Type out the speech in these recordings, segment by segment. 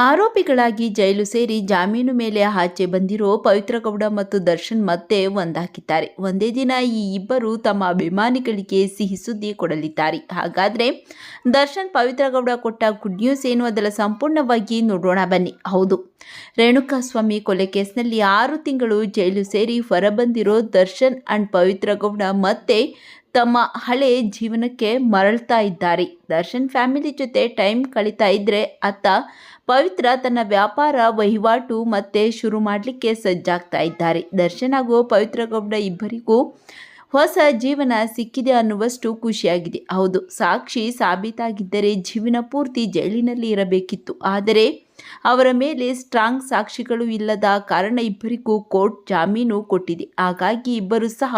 ಆರೋಪಿಗಳಾಗಿ ಜೈಲು ಸೇರಿ ಜಾಮೀನು ಮೇಲೆ ಆಚೆ ಬಂದಿರೋ ಪವಿತ್ರಗೌಡ ಮತ್ತು ದರ್ಶನ್ ಮತ್ತೆ ಒಂದಾಕಿದ್ದಾರೆ ಒಂದೇ ದಿನ ಈ ಇಬ್ಬರು ತಮ್ಮ ಅಭಿಮಾನಿಗಳಿಗೆ ಸಿಹಿ ಸುದ್ದಿ ಕೊಡಲಿದ್ದಾರೆ. ಹಾಗಾದ್ರೆ ದರ್ಶನ್, ಪವಿತ್ರಗೌಡ ಕೊಟ್ಟ ಗುಡ್ ನ್ಯೂಸ್ ಏನು? ಅದರ ಸಂಪೂರ್ಣವಾಗಿ ನೋಡೋಣ ಬನ್ನಿ. ಹೌದು, ರೇಣುಕಾಸ್ವಾಮಿ ಕೊಲೆ ಕೇಸ್ನಲ್ಲಿ ಆರು ತಿಂಗಳು ಜೈಲು ಸೇರಿ ಹೊರಬಂದಿರೋ ದರ್ಶನ್ ಅಂಡ್ ಪವಿತ್ರಗೌಡ ಮತ್ತೆ ತಮ್ಮ ಹಳೆ ಜೀವನಕ್ಕೆ ಮರಳ್ತಾ ಇದ್ದಾರೆ. ದರ್ಶನ್ ಫ್ಯಾಮಿಲಿ ಜೊತೆ ಟೈಮ್ ಕಳೀತಾ ಇದ್ರೆ ಅತ್ತ ಪವಿತ್ರ ತನ್ನ ವ್ಯಾಪಾರ, ವಹಿವಾಟು ಮತ್ತೆ ಶುರು ಮಾಡಲಿಕ್ಕೆ ಸಜ್ಜಾಗ್ತಾ ಇದ್ದಾರೆ. ದರ್ಶನ್ ಹಾಗೂ ಪವಿತ್ರ ಗೌಡ ಇಬ್ಬರಿಗೂ ಹೊಸ ಜೀವನ ಸಿಕ್ಕಿದೆ ಅನ್ನುವಷ್ಟು ಖುಷಿಯಾಗಿದೆ. ಹೌದು, ಸಾಕ್ಷಿ ಸಾಬೀತಾಗಿದ್ದರೆ ಜೀವನ ಪೂರ್ತಿ ಜೈಲಿನಲ್ಲಿ ಇರಬೇಕಿತ್ತು. ಆದರೆ ಅವರ ಮೇಲೆ ಸ್ಟ್ರಾಂಗ್ ಸಾಕ್ಷಿಗಳು ಇಲ್ಲದ ಕಾರಣ ಇಬ್ಬರಿಗೂ ಕೋರ್ಟ್ ಜಾಮೀನು ಕೊಟ್ಟಿದೆ. ಹಾಗಾಗಿ ಇಬ್ಬರು ಸಹ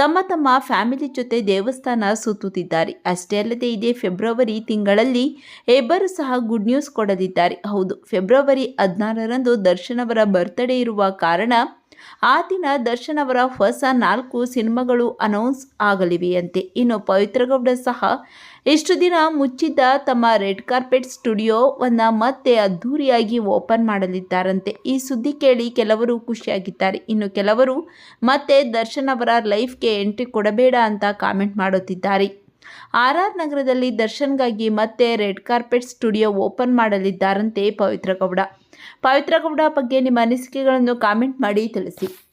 ತಮ್ಮ ತಮ್ಮ ಫ್ಯಾಮಿಲಿ ಜೊತೆ ದೇವಸ್ಥಾನ ಸುತ್ತುತ್ತಿದ್ದಾರೆ. ಅಷ್ಟೇ ಅಲ್ಲದೆ ಇದೇ ಫೆಬ್ರವರಿ ತಿಂಗಳಲ್ಲಿ ಇಬ್ಬರು ಸಹ ಗುಡ್ ನ್ಯೂಸ್ ಕೊಡಲಿದ್ದಾರೆ. ಹೌದು, ಫೆಬ್ರವರಿ ಹದಿನಾರರಂದು ದರ್ಶನ್ ಅವರ ಬರ್ತ್ಡೇ ಇರುವ ಕಾರಣ ಆ ದಿನ ದರ್ಶನ್ ಅವರ ಹೊಸ ನಾಲ್ಕು ಸಿನಿಮಾಗಳು ಅನೌನ್ಸ್ ಆಗಲಿವೆಯಂತೆ. ಇನ್ನು ಪವಿತ್ರ ಗೌಡ ಸಹ ಇಷ್ಟು ದಿನ ಮುಚ್ಚಿದ್ದ ತಮ್ಮ ರೆಡ್ ಕಾರ್ಪೆಟ್ ಸ್ಟುಡಿಯೋವನ್ನು ಮತ್ತೆ ಅದ್ಧೂರಿಯಾಗಿ ಓಪನ್ ಮಾಡಲಿದ್ದಾರಂತೆ. ಈ ಸುದ್ದಿ ಕೇಳಿ ಕೆಲವರು ಖುಷಿಯಾಗಿದ್ದಾರೆ. ಇನ್ನು ಕೆಲವರು ಮತ್ತೆ ದರ್ಶನ್ ಅವರ ಲೈಫ್ಗೆ ಎಂಟ್ರಿ ಕೊಡಬೇಡ ಅಂತ ಕಾಮೆಂಟ್ ಮಾಡುತ್ತಿದ್ದಾರೆ. ಆರ್ ಆರ್ ನಗರದಲ್ಲಿ ದರ್ಶನ್ಗಾಗಿ ಮತ್ತೆ ರೆಡ್ ಕಾರ್ಪೆಟ್ ಸ್ಟುಡಿಯೋ ಓಪನ್ ಮಾಡಲಿದ್ದಾರಂತೆ ಪವಿತ್ರ ಪವಿತ್ರಗೌಡ ಪವಿತ್ರ ಗೌಡ ಬಗ್ಗೆ ನಿಮ್ಮ ಅನಿಸಿಕೆಗಳನ್ನು ಕಾಮೆಂಟ್ ಮಾಡಿ ತಿಳಿಸಿ.